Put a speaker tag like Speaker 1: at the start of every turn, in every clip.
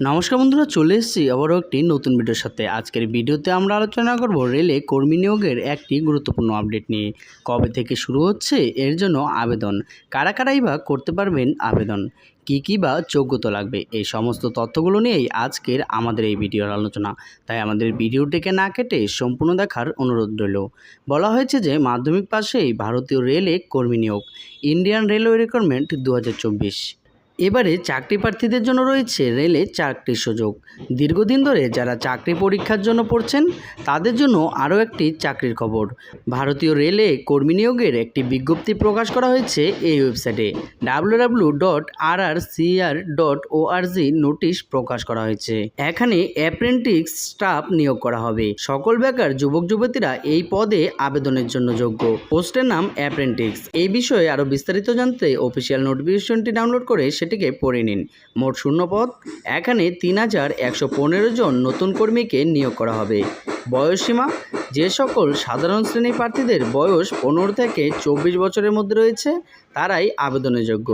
Speaker 1: নমস্কার বন্ধুরা, চলে এসেছি আবারও একটি নতুন ভিডিওর সাথে। আজকের ভিডিওতে আমরা আলোচনা করব রেলে কর্মী নিয়োগের একটি গুরুত্বপূর্ণ আপডেট নিয়ে। কবে থেকে শুরু হচ্ছে এর জন্য আবেদন? কারা কারাই বা করতে পারবেন আবেদন? কী কী বা যোগ্যতা লাগবে? এই সমস্ত তথ্যগুলো নিয়েই আজকের আমাদের এই ভিডিওর আলোচনা। তাই আমাদের ভিডিওটিকে না কেটে সম্পূর্ণ দেখার অনুরোধ রইল। বলা হয়েছে যে, মাধ্যমিক পাশেই ভারতীয় রেলে কর্মী নিয়োগ। ইন্ডিয়ান রেলওয়ে রিক্রুটমেন্ট দু এবারে চাকরি প্রার্থীদের জন্য রয়েছে রেলে চাকরির সুযোগ। দীর্ঘদিন ধরে যারা চাকরি পরীক্ষার জন্য পড়ছেন, তাদের জন্য আরও একটি চাকরির খবর। ভারতীয় রেলে কর্মী নিয়োগের একটি বিজ্ঞপ্তি প্রকাশ করা হয়েছে এই ওয়েবসাইটে। W dot R R CR dot ORG notice প্রকাশ করা হয়েছে। এখানে অ্যাপ্রেন্টিস স্টাফ নিয়োগ করা হবে। সকল বেকার যুবক যুবতীরা এই পদে আবেদনের জন্য যোগ্য। পোস্টের নাম অ্যাপ্রেন্টিক্স। এই বিষয়ে আরও বিস্তারিত জানতে অফিসিয়াল নোটিফিকেশনটি ডাউনলোড করে সেটিকে পড়ে নিন। মোট শূন্য পদ এখানে তিন হাজার একশো পনেরো জন নতুন কর্মীকে নিয়োগ করা হবে। বয়সসীমা যে সকল সাধারণ শ্রেণি প্রার্থীদের বয়স পনেরো থেকে চব্বিশ বছরের মধ্যে রয়েছে, তারাই আবেদনের যোগ্য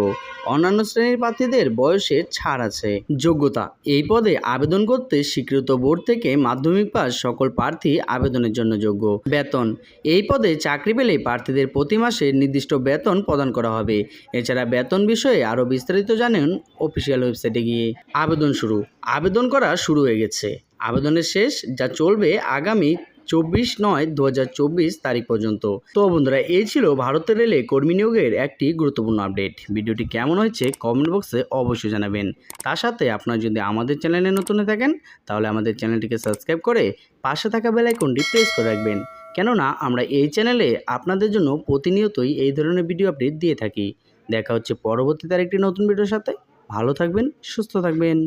Speaker 1: অন্যান্য শ্রেণির প্রার্থীদের বয়সে ছাড় আছে। যোগ্যতা, এই পদে আবেদন করতে স্বীকৃত বোর্ড থেকে মাধ্যমিক পাস সকল প্রার্থী আবেদনের জন্য যোগ্য। বেতন, এই পদে চাকরি পেলে প্রার্থীদের প্রতি মাসে নির্দিষ্ট বেতন প্রদান করা হবে। এছাড়া বেতন বিষয়ে আরও বিস্তারিত জানেন অফিসিয়াল ওয়েবসাইটে গিয়ে। আবেদন শুরু, আবেদন করা শুরু হয়ে গেছে। আবেদনের শেষ যা চলবে আগামী চব্বিশ নয় দু তারিখ পর্যন্ত। তো বন্ধুরা, এই ছিল ভারতের রেলে কর্মী নিয়োগের একটি গুরুত্বপূর্ণ আপডেট। ভিডিওটি কেমন হয়েছে কমেন্ট বক্সে অবশ্যই জানাবেন। তার সাথে আপনারা যদি আমাদের চ্যানেলে নতুন থাকেন, তাহলে আমাদের চ্যানেলটিকে সাবস্ক্রাইব করে পাশে থাকা বেল আইকনটি প্রেস করে রাখবেন। কেননা, আমরা এই চ্যানেলে আপনাদের জন্য প্রতিনিয়তই এই ধরনের ভিডিও আপডেট দিয়ে থাকি। দেখা হচ্ছে পরবর্তীতে আরেকটি নতুন ভিডিওর সাথে। ভালো থাকবেন, সুস্থ থাকবেন।